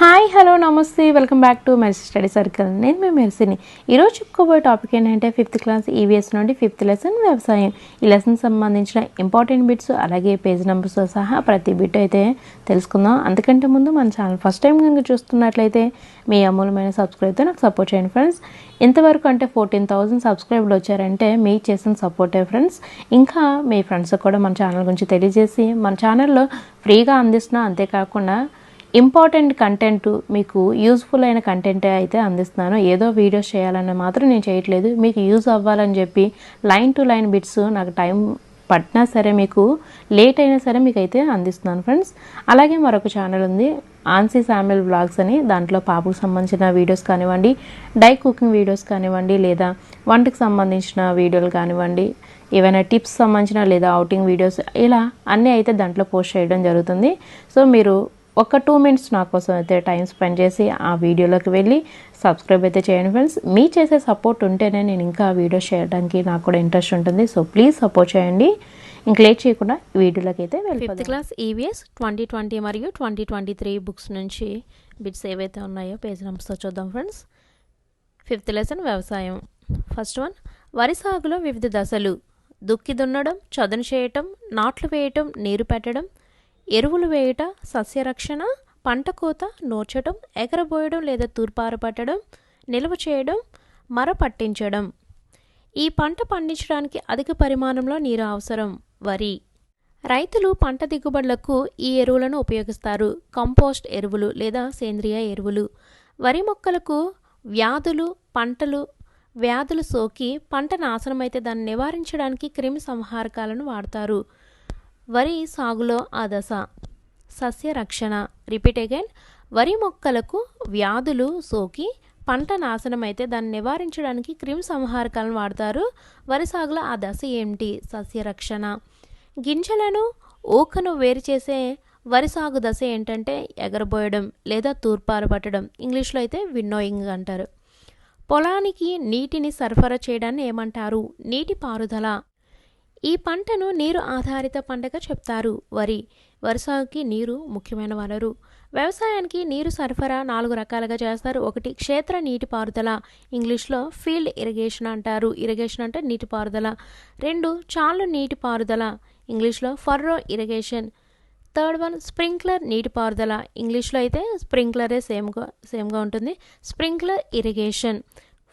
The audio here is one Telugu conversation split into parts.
Hi hello namaste. Welcome back to Mercy study circle. నేను మీ మెర్సీని. ఈరోజు చెప్పుకోబోయే టాపిక్ ఏంటంటే ఫిఫ్త్ క్లాస్ ఈవీఎస్ నుండి ఫిఫ్త్ లెసన్ వ్యవసాయం. ఈ లెసన్ సంబంధించిన ఇంపార్టెంట్ బిట్స్ అలాగే పేజ్ నెంబర్స్ సహా ప్రతి బిట్ అయితే తెలుసుకుందాం. అంతకంటే ముందు మన ఛానల్ ఫస్ట్ టైం కనుక చూస్తున్నట్లయితే మీ అమూలమైన సబ్స్క్రైబ్తో నాకు సపోర్ట్ చేయండి ఫ్రెండ్స్. ఇంతవరకు అంటే ఫోర్టీన్ థౌజండ్ సబ్స్క్రైబ్లు వచ్చారంటే మీ చేసిన సపోర్టే ఫ్రెండ్స్. ఇంకా మీ ఫ్రెండ్స్ కూడా మన ఛానల్ గురించి తెలియజేసి మన ఛానల్లో ఫ్రీగా అందిస్తున్నా అంతేకాకుండా ఇంపార్టెంట్ కంటెంట్ మీకు యూస్ఫుల్ అయిన కంటెంటే అయితే అందిస్తున్నాను. ఏదో వీడియోస్ చేయాలని మాత్రం నేను చేయట్లేదు. మీకు యూజ్ అవ్వాలని చెప్పి లైన్ టు లైన్ బిట్స్ నాకు టైం పట్టినా సరే మీకు లేట్ అయినా సరే మీకు అయితే అందిస్తున్నాను ఫ్రెండ్స్. అలాగే మరొక ఛానల్ ఉంది. ఆన్సీ శామ్యుల్ బ్లాగ్స్ అని. దాంట్లో పాపకు సంబంధించిన వీడియోస్ కానివ్వండి డై కుకింగ్ వీడియోస్ కానివ్వండి లేదా వంటకు సంబంధించిన వీడియోలు కానివ్వండి ఏవైనా టిప్స్ సంబంధించిన లేదా అవుటింగ్ వీడియోస్ ఇలా అన్నీ అయితే దాంట్లో పోస్ట్ చేయడం జరుగుతుంది. సో మీరు ఒక టూ మినిట్స్ నా కోసం అయితే టైం స్పెండ్ చేసి ఆ వీడియోలోకి వెళ్ళి సబ్స్క్రైబ్ అయితే చేయండి ఫ్రెండ్స్. మీ చేసే సపోర్ట్ ఉంటేనే నేను ఇంకా వీడియోస్ చేయడానికి నాకు కూడా ఇంట్రెస్ట్ ఉంటుంది. సో ప్లీజ్ సపోర్ట్ చేయండి. ఇంక లేట్ చేయకుండా వీడియోలోకి అయితే fifth class EVS twenty twenty మరియు ట్వంటీ ట్వంటీ త్రీ బుక్స్ నుంచి బిట్స్ ఏవైతే ఉన్నాయో పేజ్ నెంబర్స్తో చూద్దాం ఫ్రెండ్స్. ఫిఫ్త్ లెసన్ వ్యవసాయం. ఫస్ట్ వన్ వరి సాగులో వివిధ దశలు. దుక్కి దున్నడం చదును చేయటం నాట్లు వేయటం నీరు పెట్టడం ఎరువులు వేయుట సస్యరక్షణ పంట కోత నూర్చడం ఎగరబోయడం లేదా తూర్పారపట్టడం నిల్వ చేయడం మర పట్టించడం. ఈ పంట పండించడానికి అధిక పరిమాణంలో నీరు అవసరం. వరి. రైతులు పంట దిగుబడులకు ఈ ఎరువులను ఉపయోగిస్తారు. కంపోస్ట్ ఎరువులు లేదా సేంద్రియ ఎరువులు. వరి మొక్కలకు వ్యాధులు పంటలు వ్యాధులు సోకి పంట నాశనమైతే దాన్ని నివారించడానికి క్రిమి సంహారకాలను వాడతారు. వరి సాగులో ఆ దశ. సస్య రక్షణ రిపీట్ అగైన్ వరి మొక్కలకు వ్యాధులు సోకి పంట నాశనం అయితే దాన్ని నివారించడానికి క్రిమి సంహారకాలను వాడతారు. వరి సాగులో ఆ దశ ఏమిటి? సస్య రక్షణ గింజలను ఊకను వేరు చేసే వరి సాగు దశ ఏంటంటే ఎగరబోయడం లేదా తూర్పారబట్టడం ఇంగ్లీష్లో అయితే విన్నోయింగ్ అంటారు. పొలానికి నీటిని సరఫరా చేయడాన్ని ఏమంటారు? నీటి పారుదల. ఈ పంటను నీరు ఆధారిత పంటగా చెప్తారు. వరి వరి సాగుకి నీరు ముఖ్యమైన వనరు. వ్యవసాయానికి నీరు సరఫరా నాలుగు రకాలుగా చేస్తారు. ఒకటి క్షేత్ర నీటిపారుదల. ఇంగ్లీష్లో ఫీల్డ్ ఇరిగేషన్ అంటారు. ఇరిగేషన్ అంటే నీటిపారుదల. రెండు చాలు నీటిపారుదల. ఇంగ్లీష్లో furrow irrigation. Third one sprinkler నీటిపారుదల. ఇంగ్లీష్లో అయితే స్ప్రింక్లరే సేమ్గా సేమ్గా ఉంటుంది. Sprinkler irrigation.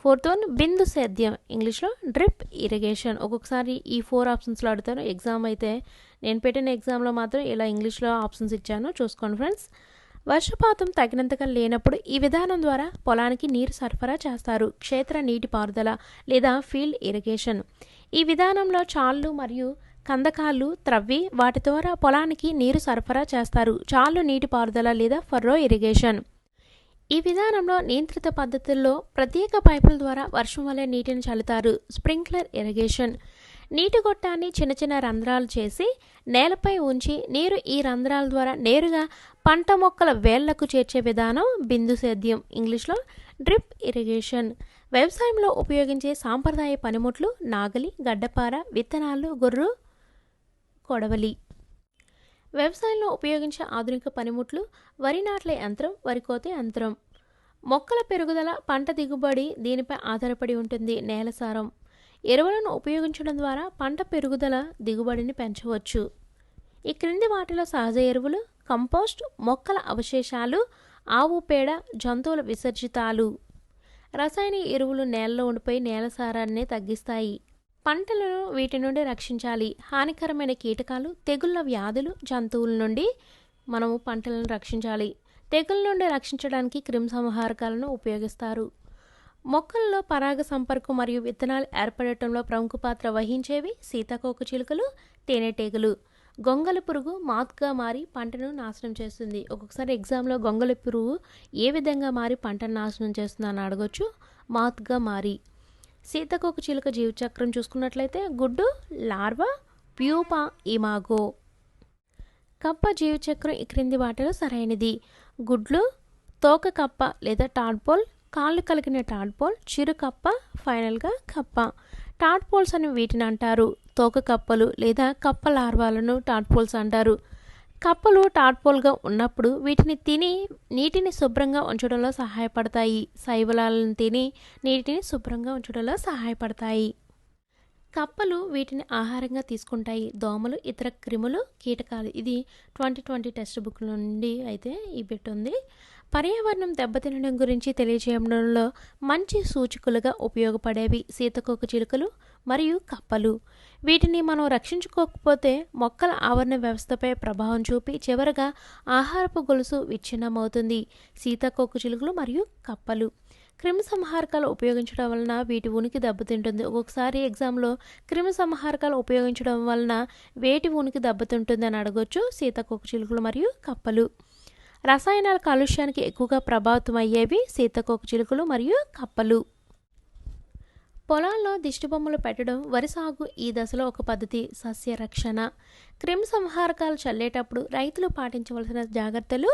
ఫోర్త్ వన్ బిందు సేద్యం ఇంగ్లీష్లో డ్రిప్ ఇరిగేషన్. ఒక్కొక్కసారి ఈ ఫోర్ ఆప్షన్స్లో అడుగుతాను. ఎగ్జామ్ అయితే నేను పెట్టిన ఎగ్జామ్లో మాత్రం ఇలా ఇంగ్లీష్లో ఆప్షన్స్ ఇచ్చాను. చూసుకోండి ఫ్రెండ్స్. వర్షపాతం తగినంతగా లేనప్పుడు ఈ విధానం ద్వారా పొలానికి నీరు సరఫరా చేస్తారు. క్షేత్ర నీటిపారుదల లేదా ఫీల్డ్ ఇరిగేషన్. ఈ విధానంలో చాళ్ళు మరియు కందకాలు త్రవ్వి వాటి ద్వారా పొలానికి నీరు సరఫరా చేస్తారు. చాళ్ళు నీటిపారుదల లేదా ఫర్రో ఇరిగేషన్. ఈ విధానంలో నియంత్రిత పద్ధతుల్లో ప్రత్యేక పైపుల ద్వారా వర్షం వలె నీటిని చల్లుతారు స్ప్రింక్లర్ ఇరిగేషన్. నీటి గొట్టాన్ని చిన్న చిన్న రంధ్రాలు చేసి నేలపై ఉంచి నీరు ఈ రంధ్రాల ద్వారా నేరుగా పంట మొక్కల వేళ్ళకు చేర్చే విధానం బిందు సేద్యం. ఇంగ్లీష్లో డ్రిప్ ఇరిగేషన్. వ్యవసాయంలో ఉపయోగించే సాంప్రదాయ పనిముట్లు నాగలి గడ్డపార విత్తనాలు గొర్రు కొడవలి. వ్యవసాయంలో ఉపయోగించే ఆధునిక పనిముట్లు వరి నాట్లే యంత్రం వరికోత యంత్రం. మొక్కల పెరుగుదల పంట దిగుబడి దీనిపై ఆధారపడి ఉంటుంది నేల సారం. ఎరువులను ఉపయోగించడం ద్వారా పంట పెరుగుదల దిగుబడిని పెంచవచ్చు. ఈ క్రింది వాటిలో సహజ ఎరువులు కంపోస్ట్ మొక్కల అవశేషాలు ఆవు పేడ జంతువుల విసర్జితాలు. రసాయన ఎరువులు నేలలో ఉండిపోయి నేల సారాన్ని తగ్గిస్తాయి. పంటలను వీటి నుండి రక్షించాలి. హానికరమైన కీటకాలు తెగుళ్ళ వ్యాధులు జంతువుల నుండి మనము పంటలను రక్షించాలి. తెగుళ్ళ నుండి రక్షించడానికి క్రిమిసంహారకాలను ఉపయోగిస్తారు. మొక్కల్లో పరాగ సంపర్కం మరియు విత్తనాలు ఏర్పడటంలో ప్రముఖ పాత్ర వహించేవి సీతాకోక చిలుకలు తేనెటీగలు గొంగలి పురుగు మాత్గా మారి పంటను నాశనం చేస్తుంది. ఒక్కొక్కసారి ఎగ్జామ్లో గొంగలి పురుగు ఏ విధంగా మారి పంటను నాశనం చేస్తుందని అడగొచ్చు. మాత్గా మారి. సీతకోక చిలుక జీవచక్రం చూసుకున్నట్లయితే గుడ్డు లార్వా ప్యూపా ఇమాగో. కప్ప జీవచక్రం ఈ క్రింది వాటిలో సరైనది. గుడ్లు తోక కప్ప లేదా టాడ్పోల్ కాళ్ళు కలిగిన టాడ్పోల్ చిరు కప్ప ఫైనల్గా కప్ప. టాడ్పోల్స్ అని వీటిని అంటారు. తోక కప్పలు లేదా కప్ప లార్వాలను టాడ్పోల్స్ అంటారు. కప్పలు టాడ్పోల్గా ఉన్నప్పుడు వీటిని తిని నీటిని శుభ్రంగా ఉంచడంలో సహాయపడతాయి. శైవలాలను తిని నీటిని శుభ్రంగా ఉంచడంలో సహాయపడతాయి. కప్పలు వీటిని ఆహారంగా తీసుకుంటాయి. దోమలు ఇతర క్రిములు కీటకాలు. ఇది ట్వంటీ ట్వంటీ టెక్స్ట్ బుక్ నుండి అయితే ఈ బిట్ ఉంది. పర్యావరణం దెబ్బతినడం గురించి తెలియజేయడంలో మంచి సూచికలుగా ఉపయోగపడేవి సీతకొక చిలుకలు మరియు కప్పలు. వీటిని మనం రక్షించుకోకపోతే మొక్కల ఆవరణ వ్యవస్థపై ప్రభావం చూపి చివరగా ఆహారపు గొలుసు విచ్ఛిన్నమవుతుంది. సీతాకోక చిలుకలు మరియు కప్పలు. క్రిమి సంహారకాలు ఉపయోగించడం వలన వీటి ఉనికి దెబ్బతింటుంది. ఒక్కొక్కసారి ఎగ్జామ్లో క్రిమి సంహారకాలు ఉపయోగించడం వలన వేటి ఉనికి దెబ్బతింటుంది అని అడగొచ్చు సీతాకోక చిలుకలు మరియు కప్పలు. రసాయనాల కాలుష్యానికి ఎక్కువగా ప్రభావితం అయ్యేవి సీతాకోక చిలుకలు మరియు కప్పలు. పొలాల్లో దిష్టిబొమ్మలు పెట్టడం వరి సాగు ఈ దశలో ఒక పద్ధతి సస్య రక్షణ క్రిమి సంహారకాలు చల్లేటప్పుడు రైతులు పాటించవలసిన జాగ్రత్తలు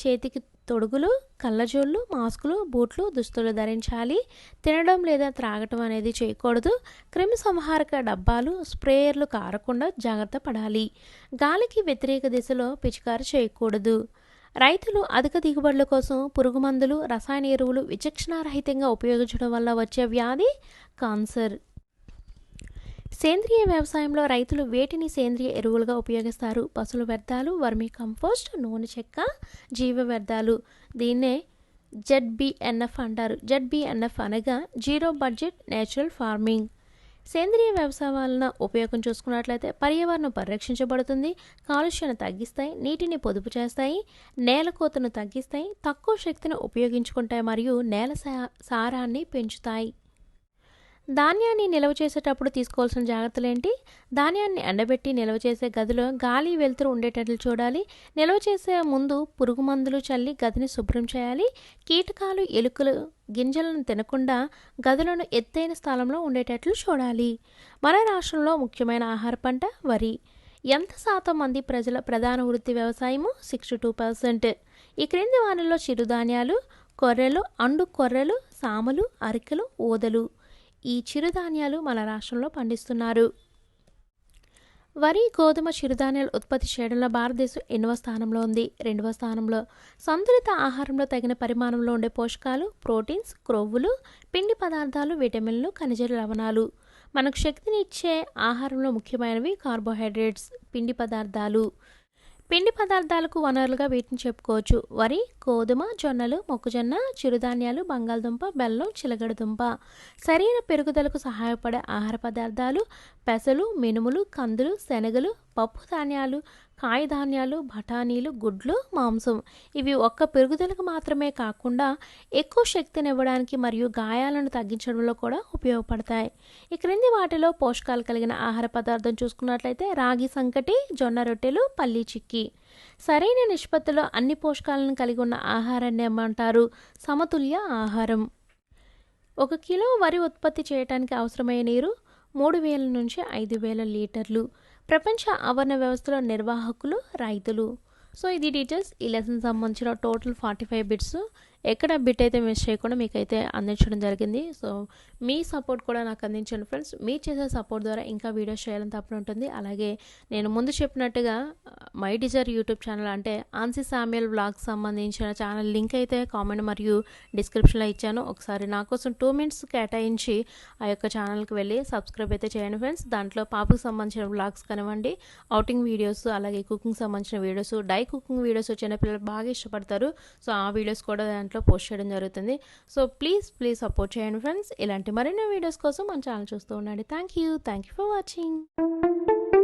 చేతికి తొడుగులు కళ్ళజోళ్ళు మాస్కులు బూట్లు దుస్తులు ధరించాలి. తినడం లేదా త్రాగటం అనేది చేయకూడదు. క్రిమి సంహారక డబ్బాలు స్ప్రేయర్లు కారకుండా జాగ్రత్త పడాలి. గాలికి వ్యతిరేక దిశలో పిచికారు చేయకూడదు. రైతులు అధిక దిగుబడుల కోసం పురుగు మందులు రసాయన ఎరువులు విచక్షణారహితంగా ఉపయోగించడం వల్ల వచ్చే వ్యాధి కాన్సర్. సేంద్రియ వ్యవసాయంలో రైతులు వేటిని సేంద్రియ ఎరువులుగా ఉపయోగిస్తారు? పశువుల వ్యర్థాలు వర్మీ కంపోస్ట్ నూనె చెక్క జీవ వ్యర్థాలు. దీన్నే జెడ్బిఎన్ఎఫ్ అంటారు. జెడ్బిఎన్ఎఫ్ అనగా జీరో బడ్జెట్ నేచురల్ ఫార్మింగ్. సేంద్రియ వ్యవసాయం వలన ఉపయోగం చూసుకున్నట్లయితే పర్యావరణం పరిరక్షించబడుతుంది కాలుష్యాన్ని తగ్గిస్తాయి నీటిని పొదుపు చేస్తాయి నేల కోతను తగ్గిస్తాయి తక్కువ శక్తిని ఉపయోగించుకుంటాయి మరియు నేల సారాన్ని పెంచుతాయి. ధాన్యాన్ని నిల్వ చేసేటప్పుడు తీసుకోవాల్సిన జాగ్రత్తలు ఏంటి ధాన్యాన్ని ఎండబెట్టి నిల్వ చేసే గదిలో గాలి వెలుతురు ఉండేటట్లు చూడాలి. నిల్వ చేసే ముందు పురుగు మందులు చల్లి గదిని శుభ్రం చేయాలి. కీటకాలు ఎలుకలు గింజలను తినకుండా గదులను ఎత్తైన స్థలంలో ఉండేటట్లు చూడాలి. మన రాష్ట్రంలో ముఖ్యమైన ఆహార పంట వరి. ఎంత శాతం మంది ప్రజల ప్రధాన వృత్తి వ్యవసాయము? Sixty two percent. ఈ క్రింది వానల్లో చిరుధాన్యాలు కొర్రెలు అండు కొర్రెలు సామలు అరికెలు ఊదలు ఈ చిరుధాన్యాలు మన రాష్ట్రంలో పండిస్తున్నారు. వరి గోధుమ చిరుధాన్యాలు ఉత్పత్తి చేయడంలో భారతదేశం ఎన్నవ స్థానంలో ఉంది. రెండవ స్థానంలో సంతులిత ఆహారంలో తగిన పరిమాణంలో ఉండే పోషకాలు ప్రోటీన్స్ క్రొవ్వులు పిండి పదార్థాలు విటమిన్లు ఖనిజ లవణాలు. మనకు శక్తిని ఇచ్చే ఆహారంలో ముఖ్యమైనవి కార్బోహైడ్రేట్స్ పిండి పదార్థాలు. పిండి పదార్థాలకు వనరులుగా వీటిని చెప్పుకోవచ్చు. వరి గోధుమ జొన్నలు మొక్కజొన్న చిరుధాన్యాలు బంగాళదుంప బెల్లం చిలగడదుంప. శరీర పెరుగుదలకు సహాయపడే ఆహార పదార్థాలు పెసలు మినుములు కందులు శనగలు పప్పు ధాన్యాలు కాయధాన్యాలు బఠానీలు గుడ్లు మాంసం. ఇవి ఒక్క పెరుగుదలకు మాత్రమే కాకుండా ఎక్కువ శక్తినివ్వడానికి మరియు గాయాలను తగ్గించడంలో కూడా ఉపయోగపడతాయి. ఈ క్రింది వాటిలో పోషకాలు కలిగిన ఆహార పదార్థం చూసుకున్నట్లయితే రాగి సంకటి జొన్న రొట్టెలు పల్లీ చిక్కి. సరైన నిష్పత్తిలో అన్ని పోషకాలను కలిగి ఉన్న ఆహారాన్ని ఏమంటారు? సమతుల్య ఆహారం. ఒక కిలో వరి ఉత్పత్తి చేయడానికి అవసరమయ్యే నీరు మూడు వేల నుంచి ఐదు వేల లీటర్లు. ప్రపంచ ఆవరణ వ్యవస్థలో నిర్వాహకులు రైతులు. సో ఇది డీటెయిల్స్ ఈ లెసన్ సంబంధించిన టోటల్ ఫార్టీ ఫైవ్ బిట్స్ ఎక్కడ బిట్ అయితే మిస్ చేయకుండా మీకైతే అందించడం జరిగింది. సో మీ సపోర్ట్ కూడా నాకు అందించండి ఫ్రెండ్స్. మీ చేసే సపోర్ట్ ద్వారా ఇంకా వీడియోస్ చేయాలని తప్పని ఉంటుంది. అలాగే నేను ముందు చెప్పినట్టుగా మై డిజర్ యూట్యూబ్ ఛానల్ అంటే ఆన్సీ సామ్యుల్ వ్లాగ్స్ సంబంధించిన ఛానల్ లింక్ అయితే కామెంట్ మరియు డిస్క్రిప్షన్లో ఇచ్చాను. ఒకసారి నా కోసం టూ మినిట్స్ కేటాయించి ఆ యొక్క ఛానల్కి వెళ్ళి సబ్స్క్రైబ్ అయితే చేయండి ఫ్రెండ్స్. దాంట్లో పాపకు సంబంధించిన వ్లాగ్స్ కానివ్వండి అవుటింగ్ వీడియోస్ అలాగే కుకింగ్ సంబంధించిన వీడియోస్ డై కుకింగ్ వీడియోస్ చిన్నపిల్లలు బాగా ఇష్టపడతారు. సో ఆ వీడియోస్ కూడా దాంట్లో పోస్ట్ చేయడం జరుగుతుంది. సో ప్లీజ్ ప్లీజ్ సపోర్ట్ చేయండి ఫ్రెండ్స్ ఇలాంటి మరిన్ని వీడియోస్ కోసం మన ఛానల్ చూస్తూ ఉండండి. Thank you thank you for watching